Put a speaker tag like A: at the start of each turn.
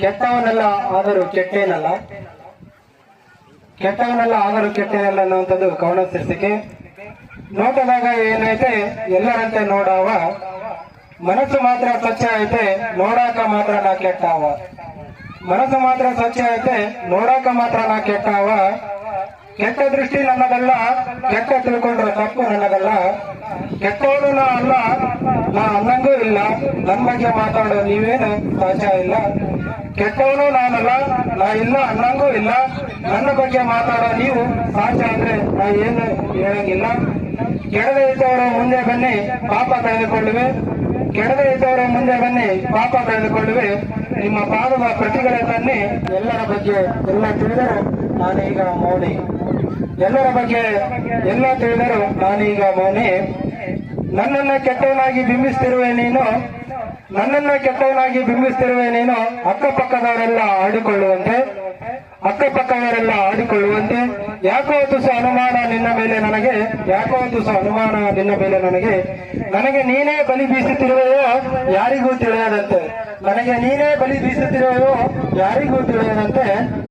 A: ಕೆಟ್ಟವನೆಲ್ಲ ಆದರೂ ಕೆಟ್ಟೇನಲ್ಲ? ಕೆಟ್ಟವನಲ್ಲ ಆದರೂ ಕೆಟ್ಟೇನಲ್ಲ ಅನ್ನುವಂಥದ್ದು ಕವನ ಶೀರ್ಷಿಕೆ. ನೋಟದಾಗ ಏನೈತೆ ಎಲ್ಲರಂತೆ ನೋಡಾವ. ಮನಸ್ಸು ಮಾತ್ರ ಸ್ವಚ್ಛ ಐತೆ, ನೋಡಾಕ ಮಾತ್ರ ನಾ ಕೆಟ್ಟಾವ. ಮನಸ್ಸು ಮಾತ್ರ ಸ್ವಚ್ಛ ಐತೆ, ನೋಡಾಕ ಮಾತ್ರ ನಾ ಕೆಟ್ಟಾವ. ಕೆಟ್ಟ ದೃಷ್ಟಿ ನನ್ನದಲ್ಲ ಕೆಟ್ಟ ತಿಳ್ಕೊಂಡ್ರೆ ತಪ್ಪು ನನ್ನದಲ್ಲ ಕೆಟ್ಟವನು ನಾ ಅಲ್ಲ, ನಾ ಅನ್ನಂಗೂ ಇಲ್ಲ. ನನ್ನ ಬಗ್ಗೆ ಮಾತಾಡೋ ನೀವೇನು ಸಾಧ್ಯ ಇಲ್ಲ. ಕೆಟ್ಟವನು ನಾನಲ್ಲ, ನಾ ಇಲ್ಲ, ಅನ್ನಂಗೂ ಇಲ್ಲ. ನನ್ನ ಬಗ್ಗೆ ಮಾತಾಡೋ ನೀವು ಸಾಧ್ಯ ಅಂದ್ರೆ ನಾ ಏನು ಹೇಳಂಗಿಲ್ಲ. ಕೆಡದೆ ಇದ್ದವರ ಮುಂದೆ ಬನ್ನಿ, ಪಾಪ ಕಳೆದುಕೊಳ್ಳುವೆ. ಕೆಡದೆ ಇದ್ದವರ ಮುಂದೆ ಬನ್ನಿ, ಪಾಪ ಕಳೆದುಕೊಳ್ಳುವೆ. ನಿಮ್ಮ ಪಾದದ ಪ್ರತಿಗಳ ತನ್ನಿ ಎಲ್ಲರ ಬಗ್ಗೆ ಎಲ್ಲ ತಿಳಿದರು ನಾನೀಗ ಮೌನಿ. ಎಲ್ಲರ ಬಗ್ಗೆ ಎಲ್ಲ ತಿಳಿದರು ನಾನೀಗ ಮೌನಿ. ನನ್ನನ್ನ ಕೆಟ್ಟವನಾಗಿ ಬಿಂಬಿಸ್ತಿರುವೆ ನೀನು. ನನ್ನನ್ನ ಕೆಟ್ಟವನಾಗಿ ಬಿಂಬಿಸ್ತಿರುವೆ ನೀನು. ಅಕ್ಕಪಕ್ಕದವರೆಲ್ಲ ಆಡಿಕೊಳ್ಳುವಂತೆ. ಅಕ್ಕಪಕ್ಕದವರೆಲ್ಲ ಆಡಿಕೊಳ್ಳುವಂತೆ. ಯಾಕೋ ತುಸ ಅನುಮಾನ ನಿನ್ನ ಮೇಲೆ ನನಗೆ, ಯಾಕೋ ತುಸ ಅನುಮಾನ ನಿನ್ನ ಮೇಲೆ ನನಗೆ. ನನಗೆ ನೀನೇ ಬಲಿ ಬೀಸುತ್ತಿರುವೆಯೋ ಯಾರಿಗೂ ತಿಳಿಯದಂತೆ. ನನಗೆ ನೀನೇ ಬಲಿ ಬೀಸುತ್ತಿರುವೆಯೋ ಯಾರಿಗೂ ತಿಳಿಯದಂತೆ.